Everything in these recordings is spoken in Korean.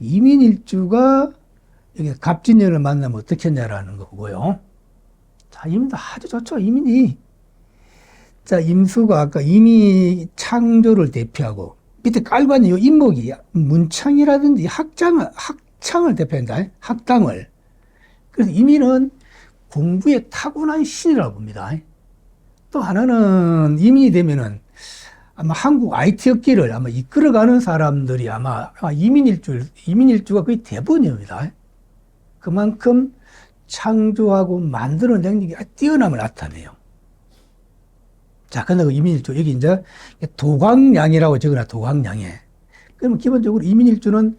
이민일주가 여기 갑진년을 만나면 어떻겠냐라는 거고요. 자, 이민도 아주 좋죠, 이민이. 자, 임수가 아까 이미 창조를 대표하고 밑에 깔고 있는 이 인목이 문창이라든지 학장을, 학창을 대표한다. 학당을. 그래서 이민은 공부에 타고난 신이라고 봅니다. 또 하나는 이민이 되면은 아마 한국 IT 업계를 아마 이끌어가는 사람들이 아마 이민일주, 이민일주가 거의 대부분입니다. 그만큼 창조하고 만드는 능력이 뛰어남을 나타내요. 자, 근데 그 이민일주, 여기 이제 도광량이라고 적어놔, 도광량에. 그러면 기본적으로 이민일주는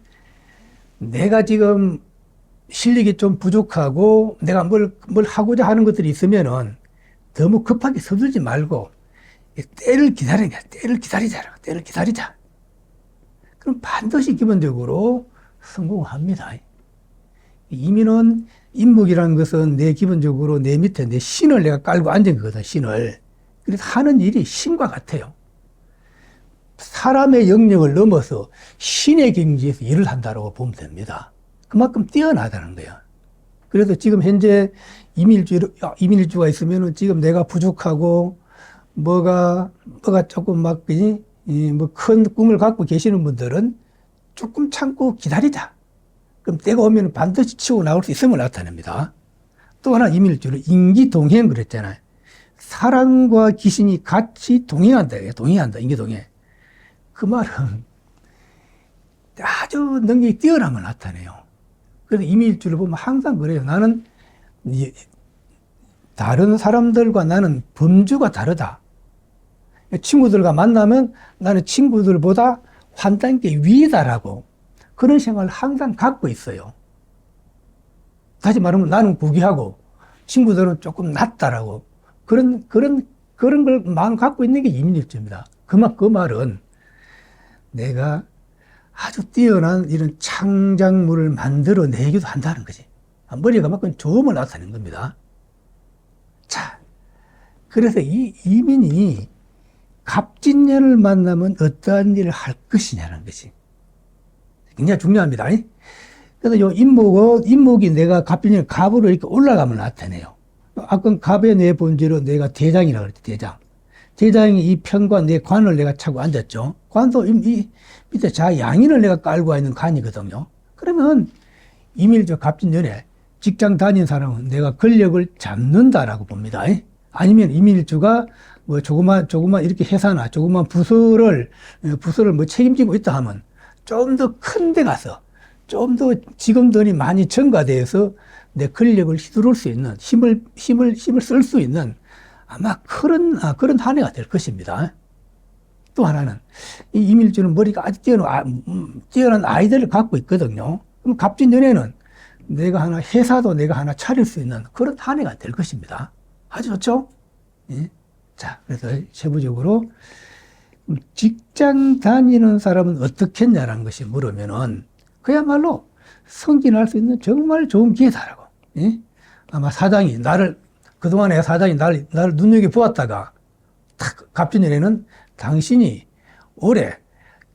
내가 지금 실력이 좀 부족하고 내가 뭘, 뭘 하고자 하는 것들이 있으면은 너무 급하게 서두르지 말고 때를 기다리자, 때를 기다리자, 때를 기다리자. 그럼 반드시 기본적으로 성공합니다. 이민은 인목이라는 것은 내 기본적으로 내 밑에 내 신을 내가 깔고 앉은 거거든, 신을. 그래서 하는 일이 신과 같아요. 사람의 영역을 넘어서 신의 경지에서 일을 한다고 보면 됩니다. 그만큼 뛰어나다는 거예요. 그래서 지금 현재 이민일주, 이민일주가 있으면은 지금 내가 부족하고 뭐가, 뭐가 조금 막, 그지? 뭐 큰 꿈을 갖고 계시는 분들은 조금 참고 기다리자. 그럼 때가 오면 반드시 치고 나올 수 있음을 나타냅니다. 또 하나 이민일주는 인기동행 그랬잖아요. 사랑과 귀신이 같이 동행한다. 동행한다. 인기동행. 그 말은 아주 능력이 뛰어남을 나타내요. 그래서 이민일주를 보면 항상 그래요. 나는 다른 사람들과 나는 범주가 다르다. 친구들과 만나면 나는 친구들보다 한 단계 위다라고 그런 생각을 항상 갖고 있어요. 다시 말하면 나는 구기하고 친구들은 조금 낫다라고 그런 그런 그런 걸 마음 갖고 있는 게 이민일주입니다. 그만 그 말은 내가 아주 뛰어난 이런 창작물을 만들어 내기도 한다는 거지. 머리가 그만큼 좋음을 나타내는 겁니다. 자, 그래서 이 이민이 갑진년을 만나면 어떠한 일을 할 것이냐는 것이 굉장히 중요합니다. 그래서 요 인목은, 인목이 내가 갑진년 갑으로 이렇게 올라가면 나타내요. 아까 갑의 내 본질은 내가 대장이라고 그랬지, 대장. 대장이 이 편과 내 관을 내가 차고 앉았죠. 관도 이, 이 밑에 자 양인을 내가 깔고 있는 관이거든요. 그러면 이밀저 갑진년에 직장 다닌 사람은 내가 권력을 잡는다라고 봅니다. 아니면 이밀주가 뭐 조그만 조그만 이렇게 회사나 조그만 부서를 부서를 뭐 책임지고 있다 하면 좀 더 큰 데 가서 좀더 직원들이 많이 증가돼서 내 권력을 휘두를 수 있는 힘을 힘을 힘을 쓸 수 있는 아마 그런 아, 그런 한 해가 될 것입니다. 또 하나는 이 이밀주는 머리가 아주 뛰어난, 아, 음, 뛰어난 아이들을 갖고 있거든요. 그럼 갑진연애는 내가 하나 회사도 내가 하나 차릴 수 있는 그런 한 해가 될 것입니다. 아주 좋죠? 예? 자, 그래서 세부적으로 직장 다니는 사람은 어떻겠냐라는 것이 물으면은 그야말로 성진할 수 있는 정말 좋은 기회다라고. 예? 아마 사장이 나를 그동안에 사장이 나를, 나를 눈여겨보았다가 탁 갑진년에는 당신이 올해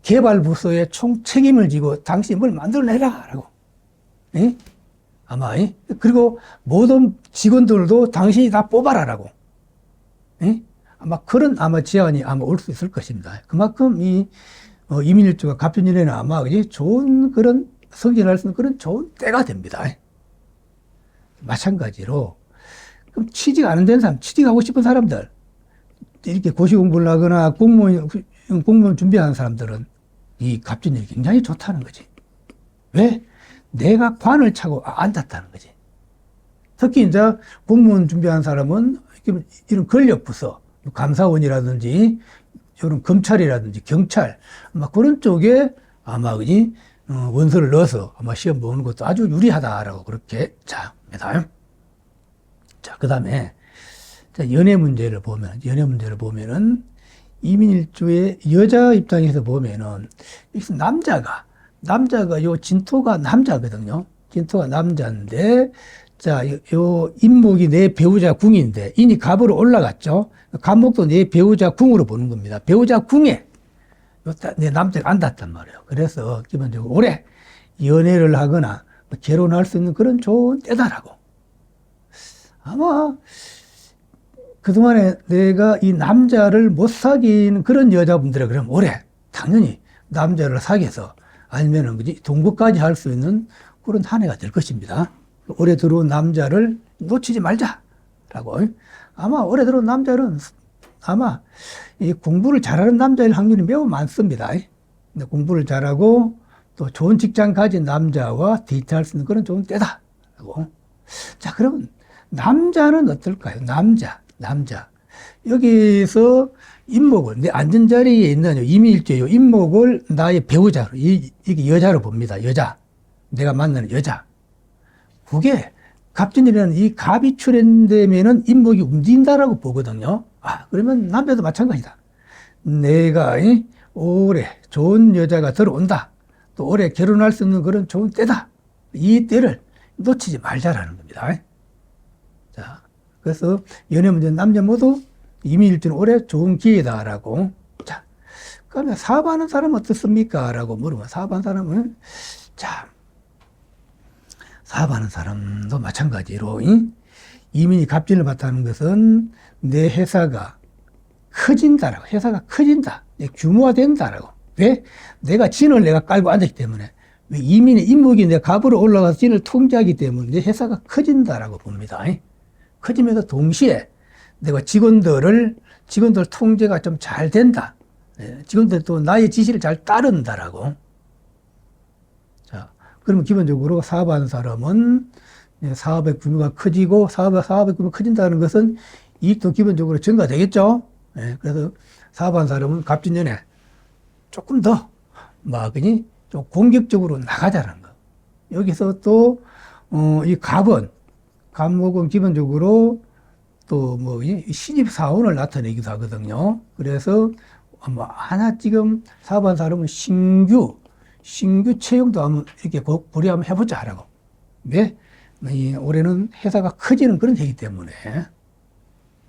개발부서의 총 책임을 지고 당신이 뭘 만들어내라 라고. 예? 아마, 예? 그리고 모든 직원들도 당신이 다 뽑아라라고. 예? 아마 그런 아마 제안이 아마 올 수 있을 것입니다. 그만큼 이 어, 이민일주가 갑진년에는 아마 좋은 그런 성진할 수 있는 그런 좋은 때가 됩니다. 마찬가지로 그럼 취직 안 된 사람, 취직하고 싶은 사람들 이렇게 고시 공부를 하거나 공무원 공무원 준비하는 사람들은 이 갑진년이 굉장히 좋다는 거지. 왜? 내가 관을 차고 앉았다는 거지. 특히 이제 공무원 준비하는 사람은 이런 권력 부서, 감사원이라든지, 이런 검찰이라든지 경찰, 아마 그런 쪽에 아마 그지 어, 원서를 넣어서 아마 시험 보는 것도 아주 유리하다라고 그렇게 자, 입니다. 자, 그 다음에 연애 문제를 보면, 연애 문제를 보면은 이민일주의 여자 입장에서 보면은 남자가 남자가 요 진토가 남자거든요. 진토가 남자인데, 자, 요, 요 인목이 내 배우자 궁인데, 이니 갑으로 올라갔죠. 갑목도 내 배우자 궁으로 보는 겁니다. 배우자 궁에 요, 내 남자가 앉았단 말이에요. 그래서 기본적으로 올해 연애를 하거나 결혼할 수 있는 그런 좋은 때다라고. 아마 그동안에 내가 이 남자를 못 사귀는 그런 여자분들이 그럼 올해 당연히 남자를 사귀어서 아니면은 그지 동거까지 할 수 있는 그런 한 해가 될 것입니다. 올해 들어온 남자를 놓치지 말자라고. 아마 올해 들어온 남자는 아마 이 공부를 잘하는 남자일 확률이 매우 많습니다. 공부를 잘하고 또 좋은 직장 가진 남자와 데이트할 수 있는 그런 좋은 때다라고. 자, 그러면 남자는 어떨까요? 남자, 남자. 여기서 임목을, 내 앉은 자리에 있는 이미일조요. 임목을 나의 배우자로, 이, 이게 여자로 봅니다. 여자. 내가 만나는 여자. 그게 갑진이라는 이 갑이 출현되면은 임목이 움직인다라고 보거든요. 아, 그러면 남자도 마찬가지다. 내가 이, 올해 좋은 여자가 들어온다. 또 올해 결혼할 수 있는 그런 좋은 때다. 이 때를 놓치지 말자라는 겁니다. 자, 그래서 연애 문제 남녀 모두 이민 일주는 올해 좋은 기회다라고. 자, 그러면 사업하는 사람은 어떻습니까? 라고 물으면 사업하는 사람은 자, 사업하는 사람도 마찬가지로 이? 이민이 갑진을 받다는 것은 내 회사가 커진다라고 회사가 커진다 내 규모화 된다라고 왜 내가 진을 내가 깔고 앉았기 때문에 왜 이민의 임목이 내 갑으로 올라가서 진을 통제하기 때문에 내 회사가 커진다라고 봅니다 커지면서 동시에 내가 직원들을 직원들 통제가 좀 잘 된다 예, 직원들 또 나의 지시를 잘 따른다라고 자 그러면 기본적으로 사업하는 사람은 예, 사업의 규모가 커지고 사업의, 사업의 규모가 커진다는 것은 이익도 기본적으로 증가되겠죠. 예, 그래서 사업하는 사람은 갑진년에 조금 더, 막, 그니, 좀 공격적으로 나가자는 거. 여기서 또, 어, 이 갑은, 갑목은 기본적으로 또 뭐, 이 신입 사원을 나타내기도 하거든요. 그래서, 뭐, 하나 지금 사업하는 사람은 신규, 신규 채용도 한번 이렇게 고- 고려 한번 해보자 하라고. 왜? 이 올해는 회사가 커지는 그런 해이기 때문에.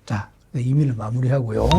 자, 이민을 마무리하고요.